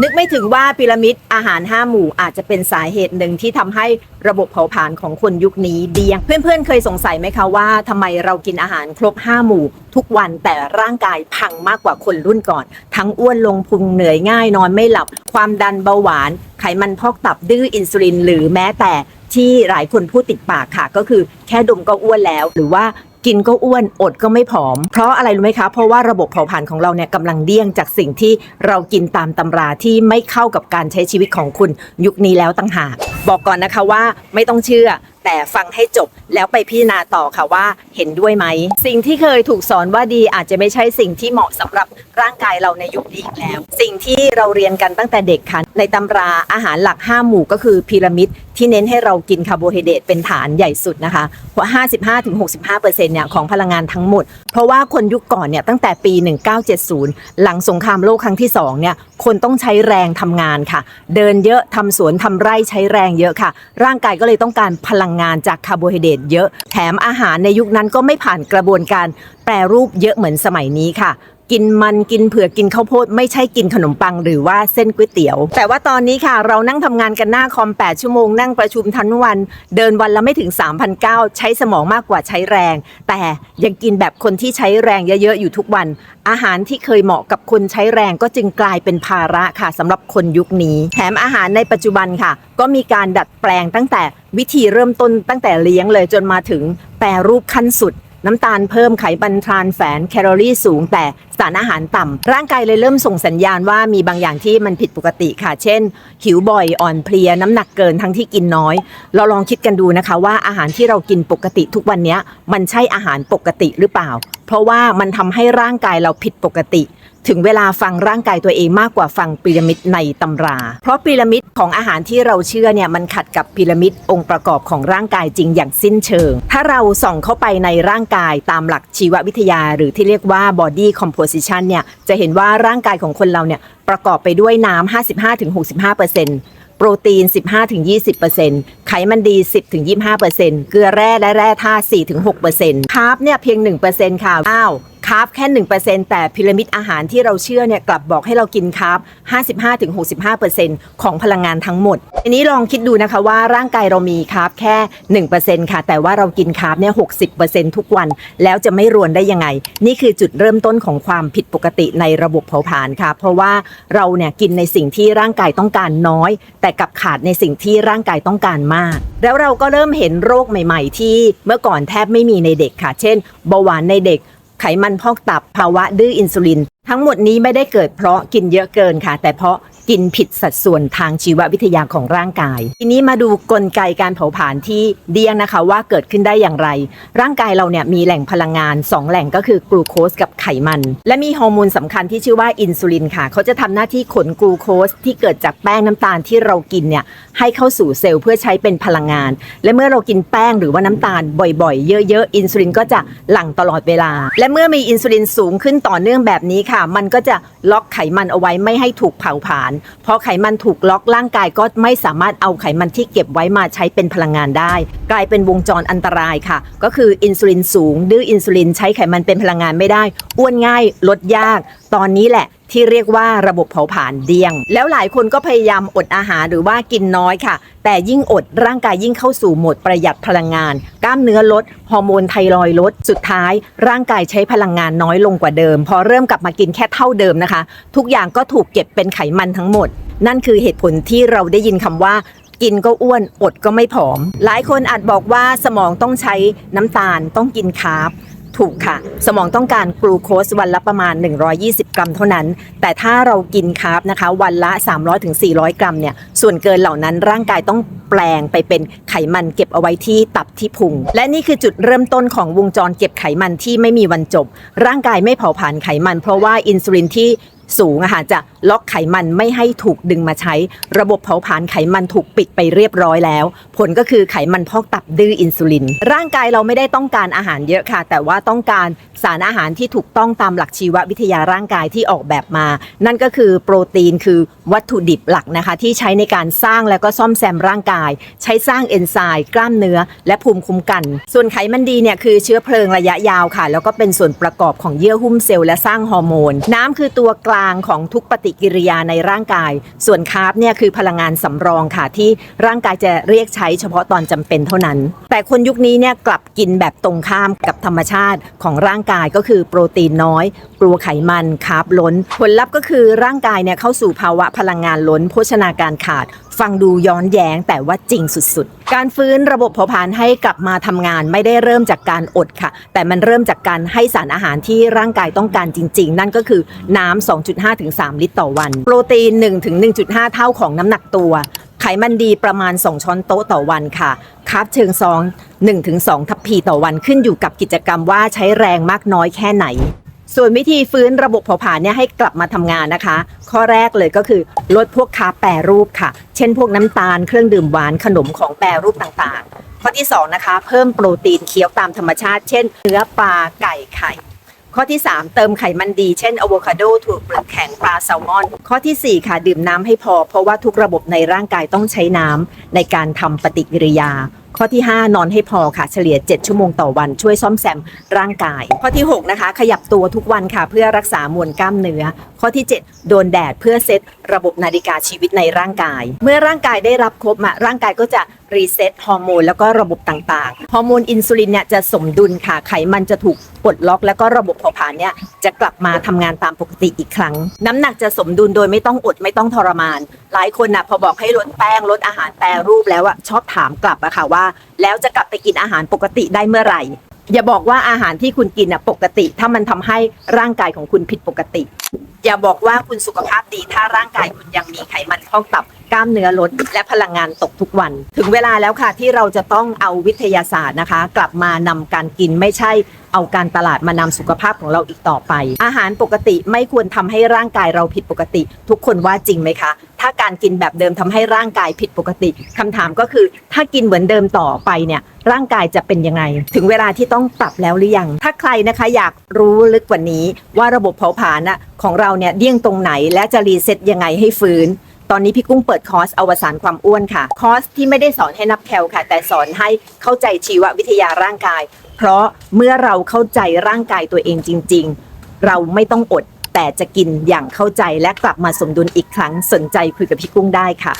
นึกไม่ถึงว่าพีระมิดอาหาร 5 หมู่อาจจะเป็นสาเหตุหนึ่งที่ทำให้ระบบเผาผลาญของคนยุคนี้เดียง เพื่อนๆ เคยสงสัยไหมคะว่าทำไมเรากินอาหารครบ 5 หมู่ ทุกวันแต่ร่างกายพังมากกว่าคนรุ่นก่อน ทั้งอ้วนลงพุงเหนื่อยง่ายนอนไม่หลับ ความดันเบาหวาน ไขมันพอกตับดื้ออินซูลิน หรือแม้แต่ที่หลายคนพูดติดปากค่ะ ก็คือแค่ดมก็อ้วนแล้ว หรือว่า กินก็อ้วนอดก็ไม่ผอม เพราะอะไรรู้ไหมคะ เพราะว่าระบบเผาผลาญของเราเนี่ยกำลังเดี้ยงจากสิ่งที่เรากินตามตำราที่ไม่เข้ากับการใช้ชีวิตของคุณยุคนี้แล้วตั้งหาก บอกก่อนนะคะว่าไม่ต้องเชื่อแต่ฟังให้จบแล้วไปพิจารณาต่อค่ะว่าเห็นด้วยไหม สิ่งที่เคยถูกสอนว่าดีอาจจะไม่ใช่สิ่งที่เหมาะสำหรับร่างกายเราในยุคนี้อีกแล้ว สิ่งที่เราเรียนกันตั้งแต่เด็กค่ะในตำราอาหารหลัก 5 หมู่ก็คือพีระมิดที่เน้นให้เรากินคาร์โบไฮเดรตเป็นฐานใหญ่สุดนะคะ55-65%เนี่ยของพลังงานทั้งหมด เพราะว่าคนยุคก่อนเนี่ยตั้งแต่ปี 1970 หลังสงครามโลกครั้งที่สองเนี่ยคนต้องใช้แรงทำงานค่ะ เดินเยอะทำสวนทำไร่ใช้แรงเยอะค่ะ ร่างกายก็เลยต้องการพลังงานจากคาร์โบไฮเดรตเยอะ แถมอาหารในยุคนั้นก็ไม่ผ่านกระบวนการแปรรูปเยอะเหมือนสมัยนี้ค่ะ กินมันกินเผือกกินข้าวโพดไม่ใช่กินขนมปังหรือว่าเส้นก๋วยเตี๋ยว แต่ว่าตอนนี้ค่ะเรานั่งทำงานกันหน้าคอม 8 ชั่วโมงนั่งประชุมทั้งวัน เดินวันละไม่ถึง 3,009ใช้สมองมากกว่าใช้แรง แต่ยังกินแบบคนที่ใช้แรงเยอะๆอยู่ทุกวัน อาหารที่เคยเหมาะกับคนใช้แรงก็จึงกลายเป็นภาระค่ะสำหรับคนยุคนี้ แถมอาหารในปัจจุบันค่ะ ก็มีการดัดแปลงตั้งแต่วิธีเริ่มต้นตั้งแต่เลี้ยงเลยจนมาถึงแปรรูปขั้นสุด น้ำตาลเพิ่มไขมันทรานแฝงแคลอรี่สูง แต่สารอาหารต่ำร่างกายเลยเริ่มส่งสัญญาณว่ามีบางอย่างที่มันผิดปกติค่ะ เช่น หิวบ่อยอ่อนเพลียน้ำหนักเกินทั้งที่กินน้อย เราลองคิดกันดูนะคะว่าอาหารที่เรากินปกติทุกวันนี้มันใช่อาหารปกติหรือเปล่า เพราะว่ามันทำให้ร่างกายเราผิดปกติ ถึงเวลาฟังร่างกายตัวเองมากกว่าฟังพีระมิดในตำรา เพราะพีระมิดของอาหารที่เราเชื่อเนี่ยมันขัดกับพีระมิดองค์ประกอบของร่างกายจริงอย่างสิ้นเชิง ถ้าเราส่องเข้าไปในร่างกายตามหลักชีววิทยา หรือที่เรียกว่า body composition เนี่ยจะเห็นว่าร่างกายของคนเราเนี่ยประกอบไปด้วยน้ำ55-65%โปรตีน 15-20%ไขมันดี 10-25%เกลือแร่และแร่ธาตุ4-6%คาร์บเนี่ยเพียง 1%ค่ะอ้าวคาร์บแค่ 1%แต่พีระมิดอาหารที่เราเชื่อเนี่ยกลับบอกให้เรากินคาร์บ55-65%ของพลังงานทั้งหมดทีนี้ลองคิดดูนะคะว่าร่างกายเรามีคาร์บแค่ 1%ค่ะ แต่ว่าเรากินคาร์บเนี่ย60%ทุกวัน แล้วจะไม่รวนได้ยังไง นี่คือจุดเริ่มต้นของความผิดปกติในระบบเผาผลาญค่ะ เพราะว่าเราเนี่ยกินในสิ่งที่ร่างกายต้องการน้อย แต่กลับขาดในสิ่งที่ร่างกายต้องการมาก แล้วเราก็เริ่มเห็นโรคใหม่ ๆ ที่เมื่อก่อนแทบไม่มีในเด็กค่ะ เช่นเบาหวานในเด็ก ไขมันพอกตับภาวะดื้ออินซูลิน ทั้งหมดนี้ไม่ได้เกิดเพราะกินเยอะเกินค่ะ แต่เพราะ กินผิดสัดส่วนทางชีววิทยาของร่างกาย ทีนี้มาดูกลไกการเผาผลาญที่เดียงนะคะว่าเกิดขึ้นได้อย่างไร ร่างกายเราเนี่ยมีแหล่งพลังงาน 2 แหล่งก็คือกลูโคสกับไขมัน และมีฮอร์โมนสำคัญที่ชื่อว่าอินซูลินค่ะ เขาจะทำหน้าที่ขนกลูโคสที่เกิดจากแป้งน้ำตาลที่เรากินเนี่ยให้เข้าสู่เซลล์เพื่อใช้เป็นพลังงาน และเมื่อเรากินแป้งหรือว่าน้ำตาลบ่อยๆ เยอะๆ อินซูลินก็จะหลั่งตลอดเวลา และเมื่อมีอินซูลินสูงขึ้นต่อเนื่องแบบนี้ค่ะ มันก็จะล็อกไขมันเอาไว้ไม่ให้ถูกเผาผลาญพอไขมันถูกล็อกร่างกายก็ไม่สามารถเอาไขมันที่เก็บไว้มาใช้เป็นพลังงานได้ กลายเป็นวงจรอันตรายค่ะ ก็คืออินซูลินสูง ดื้ออินซูลินใช้ไขมันเป็นพลังงานไม่ได้ อ้วนง่ายลดยาก ตอนนี้แหละ ที่เรียกว่าระบบเผาผลาญเดี้ยง แล้วหลายคนก็พยายามอดอาหารหรือว่ากินน้อยค่ะ แต่ยิ่งอดร่างกายยิ่งเข้าสู่โหมดประหยัดพลังงาน กล้ามเนื้อลด ฮอร์โมนไทรอยด์ลด สุดท้าย ร่างกายใช้พลังงานน้อยลงกว่าเดิม พอเริ่มกลับมากินแค่เท่าเดิมนะคะ ทุกอย่างก็ถูกเก็บเป็นไขมันทั้งหมด นั่นคือเหตุผลที่เราได้ยินคำว่ากินก็อ้วนอดก็ไม่ผอม หลายคนอาจบอกว่าสมองต้องใช้น้ำตาลต้องกินคาร์บ ถูกค่ะ สมองต้องการกลูโคสวันละประมาณ 120 กรัมเท่านั้น แต่ถ้าเรากินคาร์บนะคะ วันละ 300-400 กรัมเนี่ยส่วนเกินเหล่านั้นร่างกายต้องแปลงไปเป็นไขมันเก็บเอาไว้ที่ตับที่พุง และนี่คือจุดเริ่มต้นของวงจรเก็บไขมันที่ไม่มีวันจบ ร่างกายไม่เผาผลาญไขมัน เพราะว่าอินซูลินที่ สูงอะค่ะจะล็อกไขมันไม่ให้ถูกดึงมาใช้ ระบบเผาผลาญไขมันถูกปิดไปเรียบร้อยแล้ว ผลก็คือไขมันพอกตับดื้ออินซูลิน ร่างกายเราไม่ได้ต้องการอาหารเยอะค่ะ แต่ว่าต้องการสารอาหารที่ถูกต้องตามหลักชีววิทยาร่างกายที่ออกแบบมา นั่นก็คือโปรตีนคือวัตถุดิบหลักนะคะ ที่ใช้ในการสร้างแล้วก็ซ่อมแซมร่างกาย ใช้สร้างเอนไซม์กล้ามเนื้อ และภูมิคุ้มกัน ส่วนไขมันดีเนี่ยคือเชื้อเพลิงระยะยาวค่ะ แล้วก็เป็นส่วนประกอบของเยื่อหุ้มเซลล์และสร้างฮอร์โมน น้ำคือตัวกลางของทุกปฏิกิริยาในร่างกาย ส่วนคาร์บเนี่ยคือพลังงานสำรองค่ะที่ร่างกายจะเรียกใช้เฉพาะตอนจำเป็นเท่านั้น แต่คนยุคนี้เนี่ยกลับกินแบบตรงข้ามกับธรรมชาติของร่างกายก็คือโปรตีนน้อย กลัวไขมันคาร์บล้น ผลลัพธ์ก็คือร่างกายเนี่ยเข้าสู่ภาวะพลังงานล้น โภชนาการขาด ฟังดูย้อนแย้งแต่ว่าจริงสุดๆ การฟื้นระบบเผาผลาญให้กลับมาทำงานไม่ได้เริ่มจากการอดค่ะ แต่มันเริ่มจากการให้สารอาหารที่ร่างกายต้องการจริง ๆ นั่นก็คือน้ำ2.5ถึง3ลิตรต่อวัน โปรตีน1ถึง1.5 เท่าของน้ำหนักตัวไขมันดีประมาณ 2 ช้อนโต๊ะต่อวันค่ะคาร์บเชิงซอง1-2 ทัพพีต่อวันขึ้นอยู่กับกิจกรรมว่าใช้แรงมากน้อยแค่ไหน ส่วนวิธีฟื้นระบบเผาผลาญเนี่ยให้กลับมาทำงานนะคะ ข้อแรกเลยก็คือลดพวกคาแปรรูปค่ะ เช่นพวกน้ำตาลเครื่องดื่มหวานขนมของแปรรูปต่างๆ ข้อที่2นะคะเพิ่มโปรตีนเคี้ยวตามธรรมชาติ เช่นเนื้อปลาไก่ไข่ ข้อที่ 3 เติมไขมันดี เช่นอะโวคาโดถั่วเปลือกแข็งปลาแซลมอน ข้อทีสี่4 ค่ะ ดื่มน้ำให้พอ เพราะว่าทุกระบบในร่างกายต้องใช้น้ำในการทำปฏิกิริยา ข้อที่ 5 นอนให้พอค่ะเฉลี่ย 7 ชั่วโมงต่อวันช่วยซ่อมแซมร่างกาย ข้อที่ 6 นะคะ ขยับตัวทุกวันค่ะ เพื่อรักษามวลกล้ามเนื้อ ข้อที่ 7 โดนแดดเพื่อเซตระบบนาฬิกาชีวิตในร่างกาย เมื่อร่างกายได้รับครบอะร่างกายก็จะ รีเซ็ตฮอร์โมนแล้วก็ระบบต่างๆ ฮอร์โมนอินซูลินเนี่ยจะสมดุลค่ะ ไขมันจะถูกปลดล็อก แล้วก็ระบบเผาผลาญเนี่ยจะกลับมาทำงานตามปกติอีกครั้ง น้ำหนักจะสมดุลโดยไม่ต้องอดไม่ต้องทรมาน หลายคนนะพอบอกให้ลดแป้งลดอาหารแปรรูปแล้วอะชอบถามกลับอะค่ะว่า แล้วจะกลับไปกินอาหารปกติได้เมื่อไหร่อย่าบอกว่าอาหารที่คุณกินอะปกติ ถ้ามันทำให้ร่างกายของคุณผิดปกติ อย่าบอกว่าคุณสุขภาพดี ถ้าร่างกายคุณยังมีไขมันพอกตับ กล้ามเนื้อลดและพลังงานตกทุกวัน ถึงเวลาแล้วค่ะที่เราจะต้องเอาวิทยาศาสตร์นะคะ กลับมานำการกินไม่ใช่เอาการตลาดมานำสุขภาพของเราอีกต่อไป อาหารปกติไม่ควรทำให้ร่างกายเราผิดปกติ ทุกคนว่าจริงไหมคะ ถ้าการกินแบบเดิมทำให้ร่างกายผิดปกติคำถามก็คือ ถ้ากินเหมือนเดิมต่อไปเนี่ยร่างกายจะเป็นยังไง ถึงเวลาที่ต้องปรับแล้วหรือยัง ถ้าใครนะคะอยากรู้ลึกกว่านี้ว่าระบบเผาผลาญน่ะของเราเนี่ยเดี้ยงตรงไหนและจะรีเซ็ตยังไงให้ฟื้น ตอนนี้พี่กุ้งเปิดคอร์สอวสานความอ้วนค่ะ คอร์สที่ไม่ได้สอนให้นับแคลค่ะ แต่สอนให้เข้าใจชีววิทยาร่างกาย เพราะเมื่อเราเข้าใจร่างกายตัวเองจริง ๆ เราไม่ต้องอดแต่จะกินอย่างเข้าใจและกลับมาสมดุลอีกครั้งสนใจคุยกับพี่กุ้งได้ค่ะ